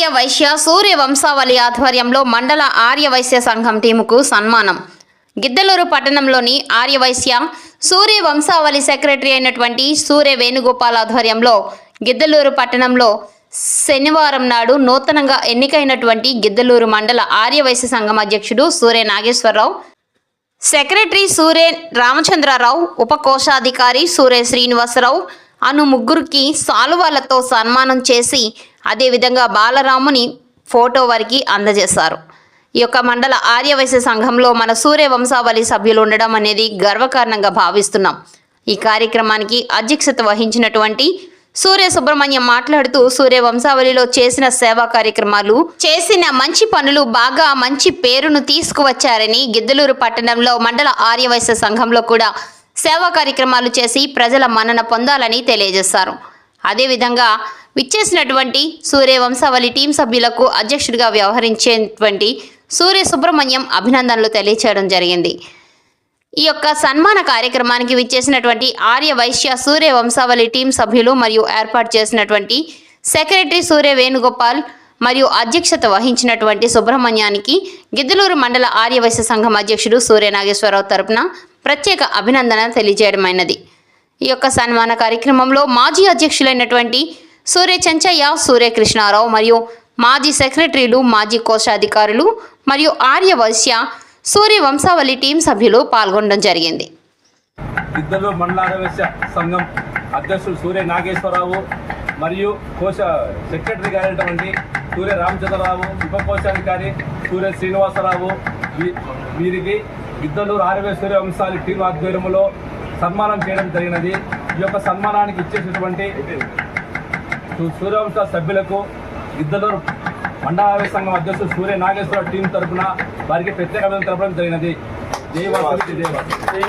ఆర్యవైశ్య సూర్యవంశావళి సూర్య వంశావళి ఆధ్వర్యంలో మండల ఆర్యవైశ్య సంఘం టీముకు సన్మానం. గిద్దలూరు పట్టణంలోని ఆర్యవైశ్య సూర్యవంశావళి సూర్య వంశావళి సెక్రటరీ అయినటువంటి సూర్య వేణుగోపాల్ ఆధ్వర్యంలో గిద్దలూరు పట్టణంలో శనివారం నాడు నూతనంగా ఎన్నికైనటువంటి గిద్దలూరు మండల ఆర్యవైశ్య సంఘం అధ్యక్షుడు సూర్య నాగేశ్వరరావు సెక్రటరీ సూర్య రామచంద్రరావు ఉపకోశాధికారి సూర్య శ్రీనివాసరావు అను ముగ్గురికి సాలువాలతో సన్మానం చేసి అదేవిధంగా బాలరాముని ఫోటో వారికి అందజేశారు. ఈ యొక్క మండల ఆర్యవైశ్య సంఘంలో మన సూర్య వంశావళి సభ్యులు ఉండడం అనేది గర్వకారణంగా భావిస్తున్నాం. ఈ కార్యక్రమానికి అధ్యక్షత వహించినటువంటి సూర్య సుబ్రహ్మణ్యం మాట్లాడుతూ సూర్య వంశావళిలో చేసిన సేవా కార్యక్రమాలు చేసిన మంచి పనులు బాగా మంచి పేరును తీసుకువచ్చారని గిద్దలూరు పట్టణంలో మండల ఆర్యవైశ్య సంఘంలో కూడా సేవా కార్యక్రమాలు చేసి ప్రజల మన్నన పొందాలని తెలియజేశారు. అదేవిధంగా విచ్చేసినటువంటి సూర్య వంశావళి టీం సభ్యులకు అధ్యక్షుడిగా వ్యవహరించేటువంటి సూర్య సుబ్రహ్మణ్యం అభినందనలు తెలియచేయడం జరిగింది. ఈ యొక్క సన్మాన కార్యక్రమానికి విచ్చేసినటువంటి ఆర్య వైశ్య సూర్య వంశావళి టీం సభ్యులు మరియు ఏర్పాటు చేసినటువంటి సెక్రటరీ సూర్య వేణుగోపాల్ మరియు అధ్యక్షత వహించినటువంటి సుబ్రహ్మణ్యానికి గిద్దలూరు మండల ఆర్య వైశ్య సంఘం అధ్యక్షుడు సూర్య నాగేశ్వరరావు తరపున ప్రత్యేక అభినందన తెలియజేయడమైనది. ఈ యొక్క సన్మాన కార్యక్రమంలో మాజీ అధ్యక్షులైనటువంటి సూర్య చెంచయ్య సూర్యకృష్ణారావు మరియు మాజీ సెక్రటరీలు మాజీ కోశాధికారులు మరియు ఆర్య వైశ్య సూర్య వంశావళి టీం సభ్యులు పాల్గొనడం జరిగింది. ఇద్దరు మండలారవేశ సంఘం అధ్యక్షుడు సూర్య నాగేశ్వరరావు మరియు కోశ సెక్రటరీ గారైనటువంటి సూర్య రామచంద్రరావు ఉప కోశాధికారి సూర్య శ్రీనివాసరావు వీ- వీరికి ఇద్దరు ఆరవై సూర్య వంశాలి టీం ఆధ్వర్యంలో సన్మానం చేయడం జరిగినది. ఈ యొక్క సన్మానానికి ఇచ్చేసినటువంటి సూర్యవంశ సభ్యులకు ఇద్దరు మండలారవై సంఘం అధ్యక్షుడు సూర్య నాగేశ్వర టీం తరఫున వారికి ప్రత్యేక అభినందనలు తెలపడం జరిగినది. జై వాసవి జై